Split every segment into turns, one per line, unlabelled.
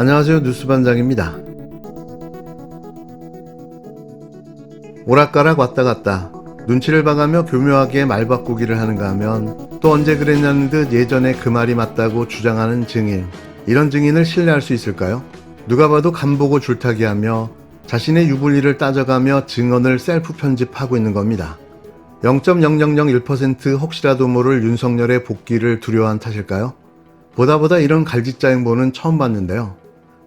안녕하세요. 뉴스반장입니다. 오락가락 왔다 갔다 눈치를 봐가며 교묘하게 말 바꾸기를 하는가 하면 또 언제 그랬냐는 듯 예전에 그 말이 맞다고 주장하는 증인. 이런 증인을 신뢰할 수 있을까요? 누가 봐도 간보고 줄타기하며 자신의 유불리를 따져가며 증언을 셀프 편집하고 있는 겁니다. 0.0001% 혹시라도 모를 윤석열의 복귀를 두려워한 탓일까요? 보다 보다 이런 갈짓자 행보는 처음 봤는데요.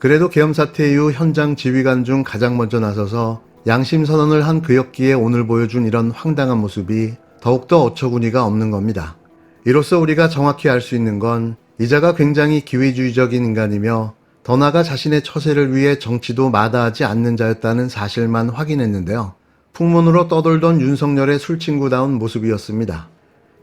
그래도 계엄 사태 이후 현장 지휘관 중 가장 먼저 나서서 양심 선언을 한 그였기에 오늘 보여준 이런 황당한 모습이 더욱더 어처구니가 없는 겁니다. 이로써 우리가 정확히 알 수 있는 건 이자가 굉장히 기회주의적인 인간이며 더 나아가 자신의 처세를 위해 정치도 마다하지 않는 자였다는 사실만 확인했는데요. 풍문으로 떠돌던 윤석열의 술친구다운 모습이었습니다.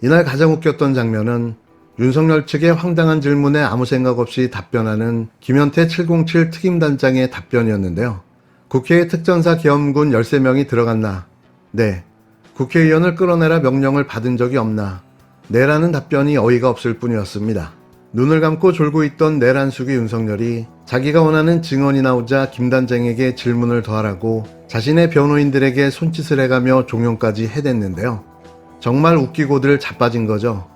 이날 가장 웃겼던 장면은 윤석열 측의 황당한 질문에 아무 생각 없이 답변하는 김현태 707 특임단장의 답변이었는데요. 국회에 특전사 계엄군 13명이 들어갔나? 네. 국회의원을 끌어내라 명령을 받은 적이 없나? 네라는 답변이 어이가 없을 뿐이었습니다. 눈을 감고 졸고 있던 내란숙의 윤석열이 자기가 원하는 증언이 나오자 김 단장에게 질문을 더하라고 자신의 변호인들에게 손짓을 해가며 종용까지 해댔는데요. 정말 웃기고들 자빠진 거죠.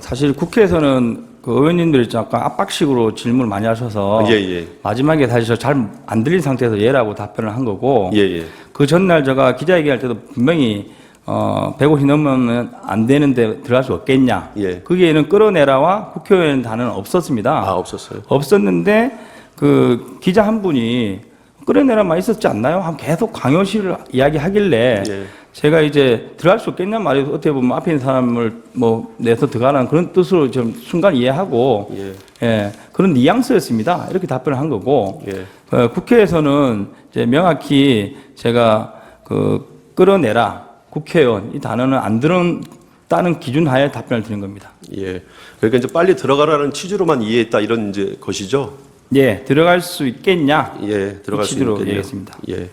사실 국회에서는 그 의원님들이 약간 압박식으로 질문을 많이 하셔서
예, 예.
마지막에 사실 저잘 안 들린 상태에서 예라고 답변을 한 거고
예, 예.
그 전날 제가 기자회견할 때도 분명히 어 150 넘으면 안 되는데 들어갈 수 없겠냐.
예.
거기에는 끌어내라와 국회의원 단어는 없었습니다.
아, 없었어요.
없었는데 그 기자 한 분이 끌어내라만 있었지 않나요? 한 계속 강요실을 이야기 하길래
예.
제가 이제 들어갈 수 있겠냐 말이 어떻게 보면 앞에 있는 사람을 뭐 내서 들어가라는 그런 뜻으로 좀 순간 이해하고
예.
예, 그런 뉘앙스였습니다. 이렇게 답변을 한 거고
예.
어, 국회에서는 이제 명확히 제가 그 끌어내라 국회의원 이 단어는 안 들었다는 기준 하에 답변을 드린 겁니다.
예. 그러니까 이제 빨리 들어가라는 취지로만 이해했다 이런 이제 것이죠.
예, 들어갈 수 있겠냐?
예, 들어갈 수.
얘기했습니다.
예.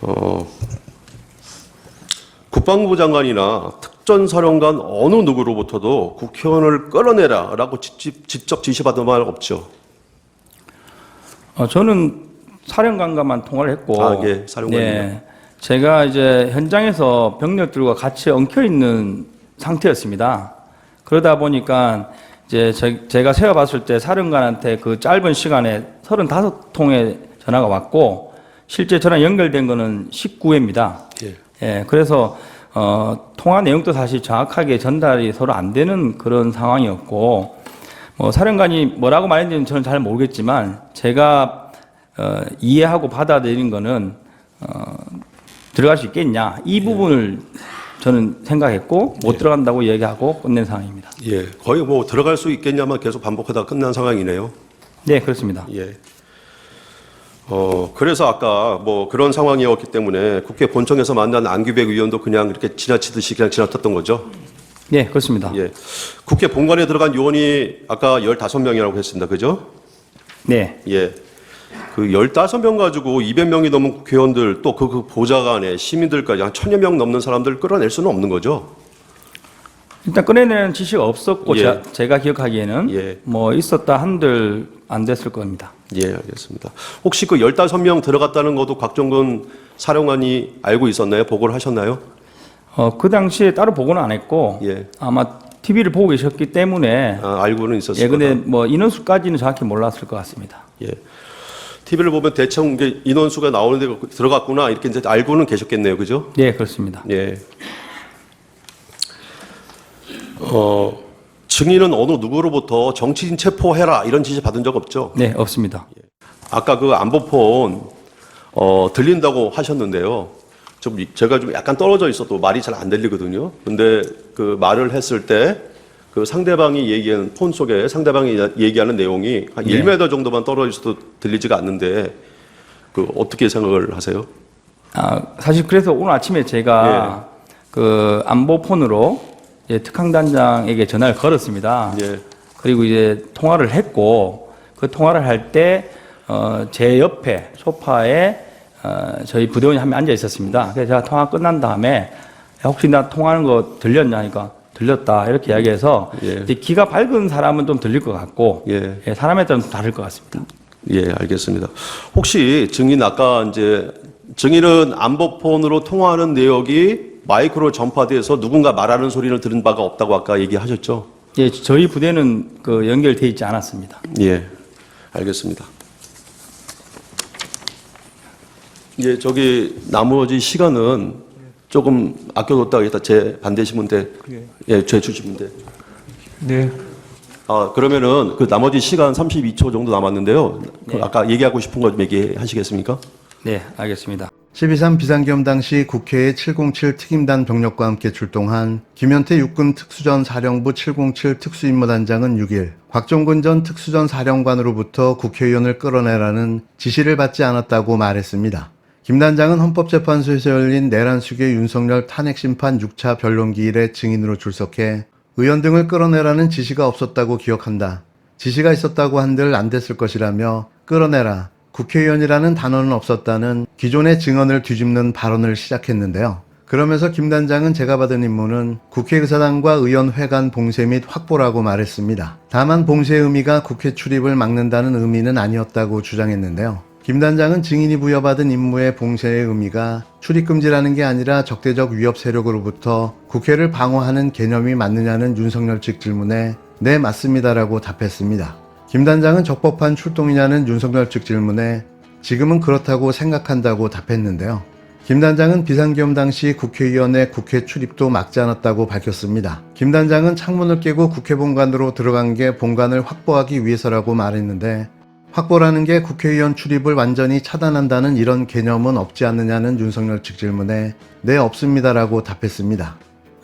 어, 국방부 장관이나 특전사령관 어느 누구로부터도 국회의원을 끌어내라라고 직접, 지시받은 말 없죠.
어, 저는 사령관과만 통화를 했고,
아, 예, 사령관이요.
예, 제가 이제 현장에서 병력들과 같이 엉켜 있는 상태였습니다. 그러다 보니까 이제 제, 제 가 세어봤을 때 사령관한테 그 짧은 시간에 35통의 전화가 왔고, 실제 전화 연결된 거는 19회입니다.
예.
예, 그래서 어, 통화 내용도 사실 정확하게 전달이 서로 안 되는 그런 상황이었고, 뭐 사령관이 뭐라고 말했는지는 저는 잘 모르겠지만 제가 어, 이해하고 받아들인 거는 어, 들어갈 수 있겠냐 이 부분을 저는 생각했고 못 들어간다고 얘기하고 끝낸 상황입니다.
예. 거의 뭐 들어갈 수 있겠냐만 계속 반복하다 끝난 상황이네요.
네, 그렇습니다.
예. 어, 그래서 아까 뭐 그런 상황이었기 때문에 국회 본청에서 만난 안규백 의원도 그냥 이렇게 지나치듯이 그냥 지나쳤던 거죠.
네, 그렇습니다.
예. 국회 본관에 들어간 요원이 아까 15명이라고 했습니다. 그죠?
네,
예. 그 15명 가지고 200명이 넘은 국회의원들 또 그 보좌관에 시민들까지 한 천여 명 넘는 사람들 끌어낼 수는 없는 거죠.
일단 꺼내내는 지시가 없었고
예.
제, 가 기억하기에는
예.
뭐 있었다 한들 안 됐을 겁니다.
예, 알겠습니다. 혹시 그 15명 들어갔다는 것도 곽정근 사령관이 알고 있었나요? 보고를 하셨나요?
어, 그 당시에 따로 보고는 안 했고
예.
아마 TV를 보고 계셨기 때문에
아, 알고는 있었을
예, 근데
거다.
뭐 인원수까지는 정확히 몰랐을 것 같습니다.
예. TV를 보면 대충 이게 인원수가 나오는데 들어갔구나 이렇게 이제 알고는 계셨겠네요, 그죠?
네, 그렇습니다.
예. 어, 증인은 어느 누구로부터 정치인 체포해라 이런 지시 받은 적 없죠?
네, 없습니다.
아까 그 안보폰 어, 들린다고 하셨는데요. 좀 이- 제가 좀 약간 떨어져 있어도 말이 잘 안 들리거든요. 근데 그 말을 했을 때 그 상대방이 얘기하는 폰 속에 상대방이 얘기하는 내용이 한
네.
1m 정도만 떨어져 있어도 들리지가 않는데 그 어떻게 생각을 하세요?
아, 사실 그래서 오늘 아침에 제가 그 안보폰으로 이제 특강단장에게 전화를 걸었습니다.
예.
그리고 이제 통화를 했고 그 통화를 할때 어, 제 옆에 소파에 어, 저희 부대원이 한 명 앉아 있었습니다. 그래서 제가 통화 끝난 다음에 야, 혹시 나 통화하는 거 들렸냐 하니까 들렸다 이렇게 이야기해서
예.
이제 귀가 밝은 사람은 좀 들릴 것 같고
예.
예, 사람에 따라 좀 다를 것 같습니다.
예, 알겠습니다. 혹시 증인 아까 이제 증인은 안보폰으로 통화하는 내역이 마이크로 전파돼서 누군가 말하는 소리를 들은 바가 없다고 아까 얘기하셨죠?
예, 저희 부대는 그 연결돼 있지 않았습니다.
예, 알겠습니다. 예, 저기 나머지 시간은 조금 아껴뒀다가 제 반대시면 돼. 예, 제 주시면 돼.
네.
아, 그러면은 그 나머지 시간 32초 정도 남았는데요. 그
네.
아까 얘기하고 싶은 거 좀 얘기하시겠습니까?
네, 알겠습니다.
12.3 비상계엄 당시 국회에 707 특임단 병력과 함께 출동한 김현태 육군 특수전 사령부 707 특수임무단장은 6일 곽종근 전 특수전 사령관으로부터 국회의원을 끌어내라는 지시를 받지 않았다고 말했습니다. 김 단장은 헌법재판소에서 열린 내란수계 윤석열 탄핵심판 6차 변론기일에 증인으로 출석해 의원 등을 끌어내라는 지시가 없었다고 기억한다. 지시가 있었다고 한들 안 됐을 것이라며 끌어내라. 국회의원이라는 단어는 없었다는 기존의 증언을 뒤집는 발언을 시작했는데요. 그러면서 김 단장은 제가 받은 임무는 국회의사당과 의원회관 봉쇄 및 확보라고 말했습니다. 다만 봉쇄의 의미가 국회 출입을 막는다는 의미는 아니었다고 주장했는데요. 김 단장은 증인이 부여받은 임무의 봉쇄의 의미가 출입금지라는 게 아니라 적대적 위협 세력으로부터 국회를 방어하는 개념이 맞느냐는 윤석열 측 질문에 네 맞습니다라고 답했습니다. 김 단장은 적법한 출동이냐는 윤석열 측 질문에 지금은 그렇다고 생각한다고 답했는데요. 김 단장은 비상계엄 당시 국회의원의 국회 출입도 막지 않았다고 밝혔습니다. 김 단장은 창문을 깨고 국회 본관으로 들어간 게 본관을 확보하기 위해서라고 말했는데 확보라는 게 국회의원 출입을 완전히 차단한다는 이런 개념은 없지 않느냐는 윤석열 측 질문에 네 없습니다라고 답했습니다.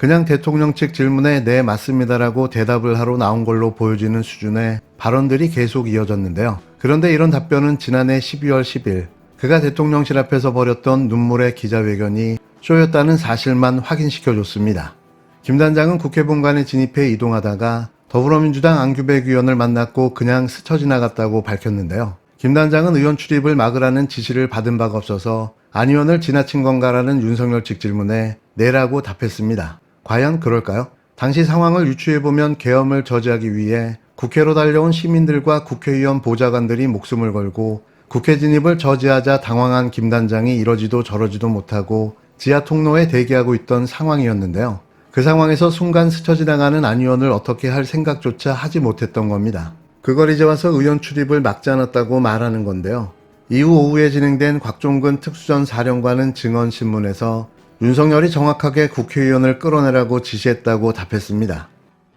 그냥 대통령 측 질문에 네 맞습니다라고 대답을 하러 나온 걸로 보여지는 수준의 발언들이 계속 이어졌는데요. 그런데 이런 답변은 지난해 12월 10일 그가 대통령실 앞에서 벌였던 눈물의 기자회견이 쇼였다는 사실만 확인시켜줬습니다. 김 단장은 국회 본관에 진입해 이동하다가 더불어민주당 안규백 의원을 만났고 그냥 스쳐 지나갔다고 밝혔는데요. 김 단장은 의원 출입을 막으라는 지시를 받은 바가 없어서 안 의원을 지나친 건가라는 윤석열 측 질문에 네라고 답했습니다. 과연 그럴까요? 당시 상황을 유추해보면 계엄을 저지하기 위해 국회로 달려온 시민들과 국회의원 보좌관들이 목숨을 걸고 국회 진입을 저지하자 당황한 김 단장이 이러지도 저러지도 못하고 지하 통로에 대기하고 있던 상황이었는데요. 그 상황에서 순간 스쳐 지나가는 안 의원을 어떻게 할 생각조차 하지 못했던 겁니다. 그걸 이제 와서 의원 출입을 막지 않았다고 말하는 건데요. 이후 오후에 진행된 곽종근 특수전 사령관은 증언신문에서 윤석열이 정확하게 국회의원을 끌어내라고 지시했다고 답했습니다.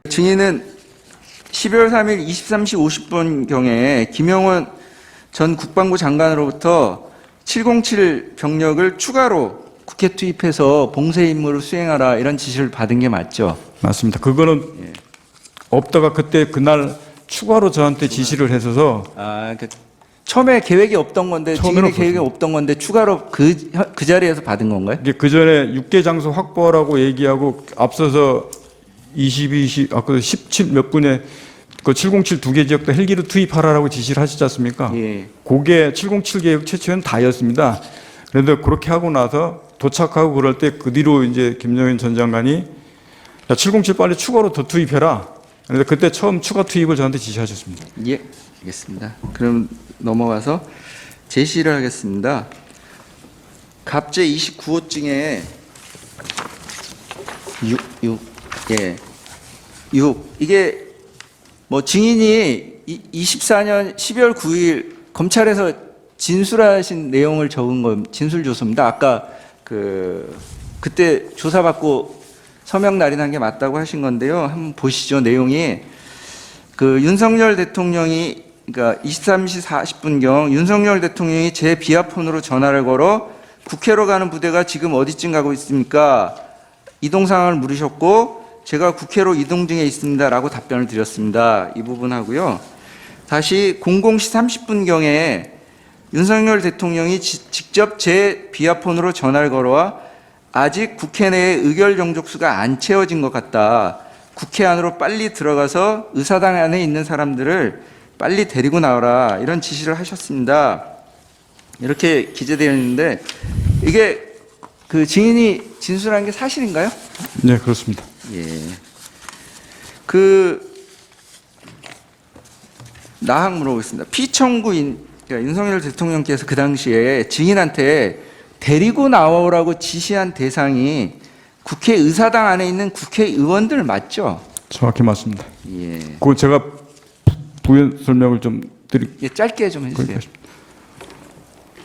증인은 12월 3일 23시 50분경에 김영원 전 국방부 장관으로부터 707 병력을 추가로 국회 투입해서 봉쇄 임무를 수행하라 이런 지시를 받은 게 맞죠?
맞습니다. 그거는 없다가 그때 그날 추가로 저한테 지시를 해서서
아, 그 처음에 계획이 없던 건데 증인의 계획이 없던 건데 추가로 그, 그 자리에서 받은 건가요?
이게 그 전에 6개 장소 확보하라고 얘기하고 앞서서 22, 20, 아까 17 몇 분에 그 707 두 개 지역도 헬기를 투입하라고 지시를 하시지 않습니까?
예.
그게 707 계획 최초엔 다였습니다. 그런데 그렇게 하고 나서 도착하고 그럴 때 그 뒤로 이제 김정인 전 장관이 야, 707 빨리 추가로 더 투입해라. 그런데 그때 처음 추가 투입을 저한테 지시하셨습니다.
예, 알겠습니다. 그럼 넘어가서 제시를 하겠습니다. 갑제 29호증에 6, 6, 예, 6. 이게 뭐 증인이 이- 24년 12월 9일 검찰에서 진술하신 내용을 적은 건 진술 조서입니다. 아까 그 그때 조사받고 서명 날인한 게 맞다고 하신 건데요. 한번 보시죠. 내용이 그 윤석열 대통령이 그러니까 23시 40분경 윤석열 대통령이 제 비아폰으로 전화를 걸어 국회로 가는 부대가 지금 어디쯤 가고 있습니까? 이동 상황을 물으셨고 제가 국회로 이동 중에 있습니다라고 답변을 드렸습니다. 이 부분 하고요. 다시 00시 30분경에 윤석열 대통령이 지- 직접 제 비아폰으로 전화를 걸어와 아직 국회 내에 의결 정족수가 안 채워진 것 같다. 국회 안으로 빨리 들어가서 의사당 안에 있는 사람들을 빨리 데리고 나와라. 이런 지시를 하셨습니다. 이렇게 기재되어 있는데 이게 그 증인이 진술한 게 사실인가요?
네, 그렇습니다.
예. 그 나항 물어보겠습니다. 피청구인 그러니까 윤석열 대통령께서 그 당시에 증인한테 데리고 나오라고 지시한 대상이 국회 의사당 안에 있는 국회의원들 맞죠?
정확히 맞습니다.
예.
그거 제가 부연 설명을 좀 드릴
예, 짧게 좀 해주세요.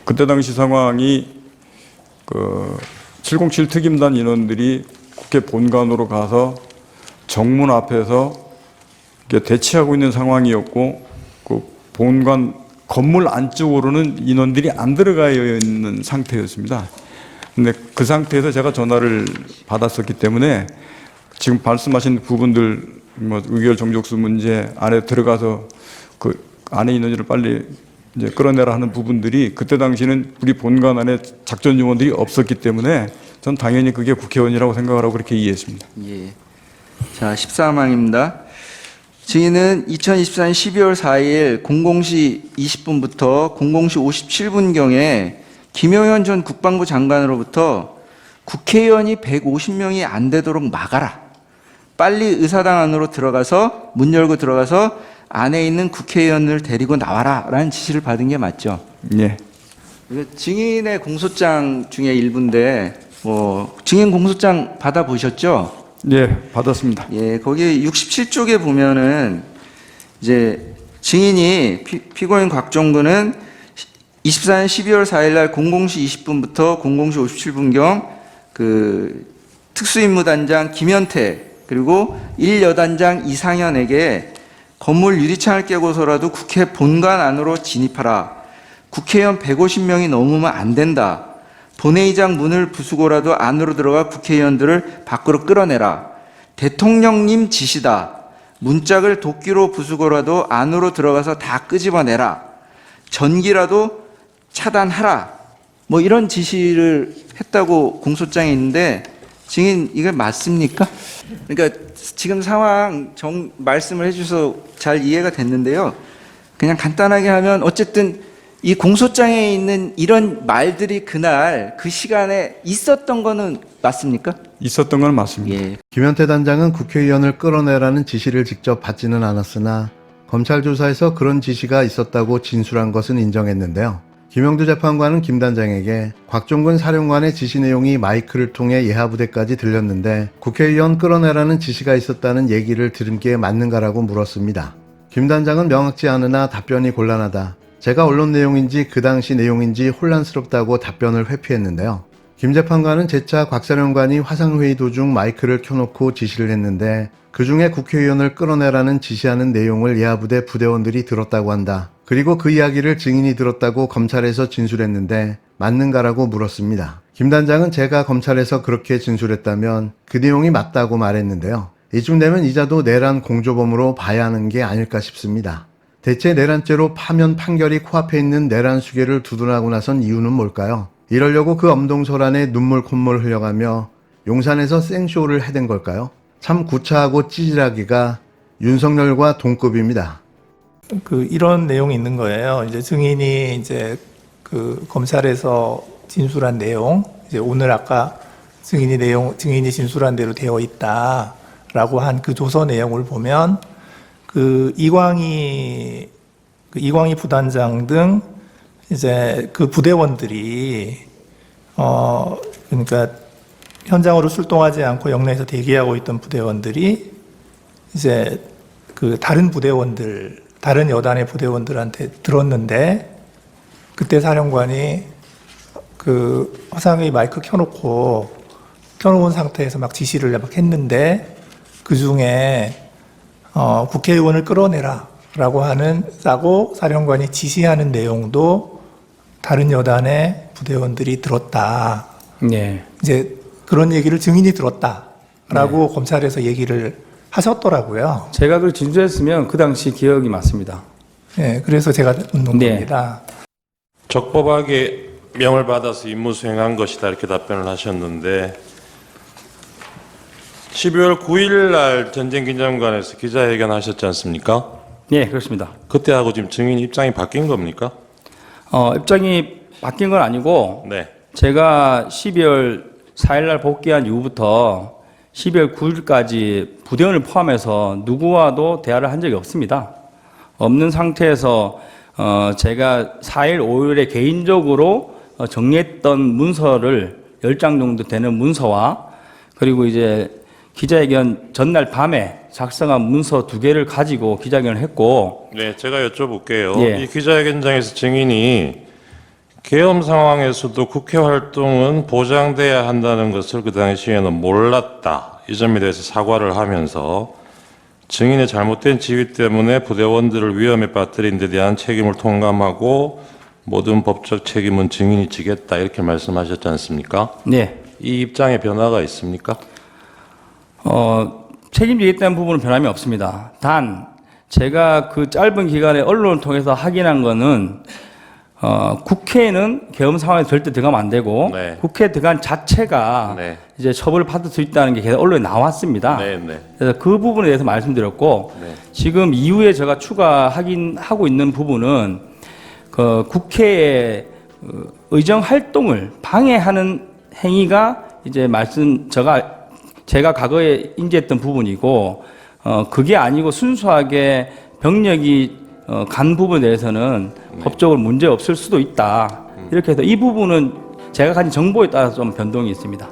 그때 당시 상황이 그 707 특임단 인원들이 국회 본관으로 가서 정문 앞에서 대치하고 있는 상황이었고 그 본관 건물 안쪽으로는 인원들이 안 들어가 있는 상태였습니다. 근데 그 상태에서 제가 전화를 받았었기 때문에 지금 말씀하신 부분들 뭐 의결 정족수 문제 안에 들어가서 그 안에 일을 빨리 이제 끌어내라 하는 부분들이 그때 당시는 우리 본관 안에 작전 요원들이 없었기 때문에 전 당연히 그게 국회의원이라고 생각을 하고 그렇게 이해했습니다.
예. 자, 14항입니다. 증인은 2024년 12월 4일 00시 20분부터 00시 57분경에 김용현 전 국방부 장관으로부터 국회의원이 150명이 안 되도록 막아라. 빨리 의사당 안으로 들어가서 문 열고 들어가서 안에 있는 국회의원을 데리고 나와라. 라는 지시를 받은 게 맞죠.
예.
이거 증인의 공소장 중에 일부인데 뭐 증인 공소장 받아 보셨죠?
예, 받았습니다.
예, 거기 67쪽에 보면은 이제 증인이 피, 피고인 곽종근은 24년 12월 4일 날 00시 20분부터 00시 57분경 그 특수임무단장 김현태 그리고 1여단장 이상현에게 건물 유리창을 깨고서라도 국회 본관 안으로 진입하라. 국회의원 150명이 넘으면 안 된다. 본회의장 문을 부수고라도 안으로 들어가 국회의원들을 밖으로 끌어내라. 대통령님 지시다. 문짝을 도끼로 부수고라도 안으로 들어가서 다 끄집어내라. 전기라도 차단하라. 뭐 이런 지시를 했다고 공소장에 있는데 증인 이게 맞습니까? 그러니까 지금 상황 정 말씀을 해주셔서 잘 이해가 됐는데요. 그냥 간단하게 하면 어쨌든 이 공소장에 있는 이런 말들이 그날 그 시간에 있었던 거는 맞습니까?
있었던 건 맞습니다.
예.
김현태 단장은 국회의원을 끌어내라는 지시를 직접 받지는 않았으나 검찰 조사에서 그런 지시가 있었다고 진술한 것은 인정했는데요. 김영두 재판관은 김 단장에게 곽종근 사령관의 지시 내용이 마이크를 통해 예하부대까지 들렸는데 국회의원 끌어내라는 지시가 있었다는 얘기를 들은 게 맞는가라고 물었습니다. 김 단장은 명확지 않으나 답변이 곤란하다. 제가 언론 내용인지 그 당시 내용인지 혼란스럽다고 답변을 회피했는데요. 김 재판관은 재차 곽 사령관이 화상회의 도중 마이크를 켜놓고 지시를 했는데 그 중에 국회의원을 끌어내라는 지시하는 내용을 예하부대 부대원들이 들었다고 한다. 그리고 그 이야기를 증인이 들었다고 검찰에서 진술했는데 맞는가라고 물었습니다. 김 단장은 제가 검찰에서 그렇게 진술했다면 그 내용이 맞다고 말했는데요. 이쯤 되면 이자도 내란 공조범으로 봐야 하는 게 아닐까 싶습니다. 대체 내란죄로 파면 판결이 코앞에 있는 내란 수계를 두둔하고 나선 이유는 뭘까요? 이러려고 그 엄동설안에 눈물 콧물 흘려가며 용산에서 생쇼를 해댄 걸까요? 참 구차하고 찌질하기가 윤석열과 동급입니다.
그 이런 내용이 있는 거예요. 이제 증인이 이제 그 검찰에서 진술한 내용, 이제 오늘 아까 증인이 내용 증인이 진술한 대로 되어 있다라고 한 그 조서 내용을 보면 그 이광희 그 이광희 부단장 등 이제 그 부대원들이 어 그러니까 현장으로 출동하지 않고 영내에서 대기하고 있던 부대원들이 이제 그 다른 부대원들, 다른 여단의 부대원들한테 들었는데 그때 사령관이 그 화상의 마이크 켜놓고 켜놓은 상태에서 막 지시를 막 했는데 그 중에 어, 국회의원을 끌어내라라고 하는 싸고 사령관이 지시하는 내용도 다른 여단의 부대원들이 들었다.
네.
이제 그런 얘기를 증인이 들었다라고 검찰에서 얘기를 하셨더라고요.
제가 그 진술했으면 그 당시 기억이 맞습니다.
예, 그래서 제가 묻는
네.
겁니다.
적법하게 명을 받아서 임무 수행한 것이다 이렇게 답변을 하셨는데 12월 9일 날 전쟁 기념관에서 기자회견 하셨지 않습니까?
네, 그렇습니다.
그때하고 지금 증인 입장이 바뀐 겁니까?
어, 입장이 바뀐 건 아니고
네.
제가 12월 4일 날 복귀한 이후부터 12월 9일까지 부대원을 포함해서 누구와도 대화를 한 적이 없습니다. 없는 상태에서 어, 제가 4일, 5일에 개인적으로 어, 정리했던 문서를 10장 정도 되는 문서와 그리고 이제 기자회견 전날 밤에 작성한 문서 두 개를 가지고 기자회견을 했고
네, 제가 여쭤볼게요.
예.
이 기자회견장에서 증인이 계엄 상황에서도 국회 활동은 보장돼야 한다는 것을 그 당시에는 몰랐다. 이 점에 대해서 사과를 하면서 증인의 잘못된 지휘 때문에 부대원들을 위험에 빠뜨린 데 대한 책임을 통감하고 모든 법적 책임은 증인이 지겠다 이렇게 말씀하셨지 않습니까?
네.
이 입장에 변화가 있습니까?
어, 책임지겠다는 부분은 변함이 없습니다. 단, 제가 그 짧은 기간에 언론을 통해서 확인한 거는, 어, 국회에는 계엄 상황에 절대 들어가면 안 되고,
네.
국회에 들어간 자체가
네.
이제 처벌을 받을 수 있다는 게 계속 언론에 나왔습니다.
네, 네.
그래서 그 부분에 대해서 말씀드렸고,
네.
지금 이후에 제가 추가 확인하고 있는 부분은, 그 국회의 어, 의정 활동을 방해하는 행위가 이제 말씀, 제가 제가 과거에 인지했던 부분이고 어 그게 아니고 순수하게 병력이 어, 간 부분에 대해서는 법적으로 문제 없을 수도 있다. 이렇게 해서 이 부분은 제가 가진 정보에 따라서 좀 변동이 있습니다.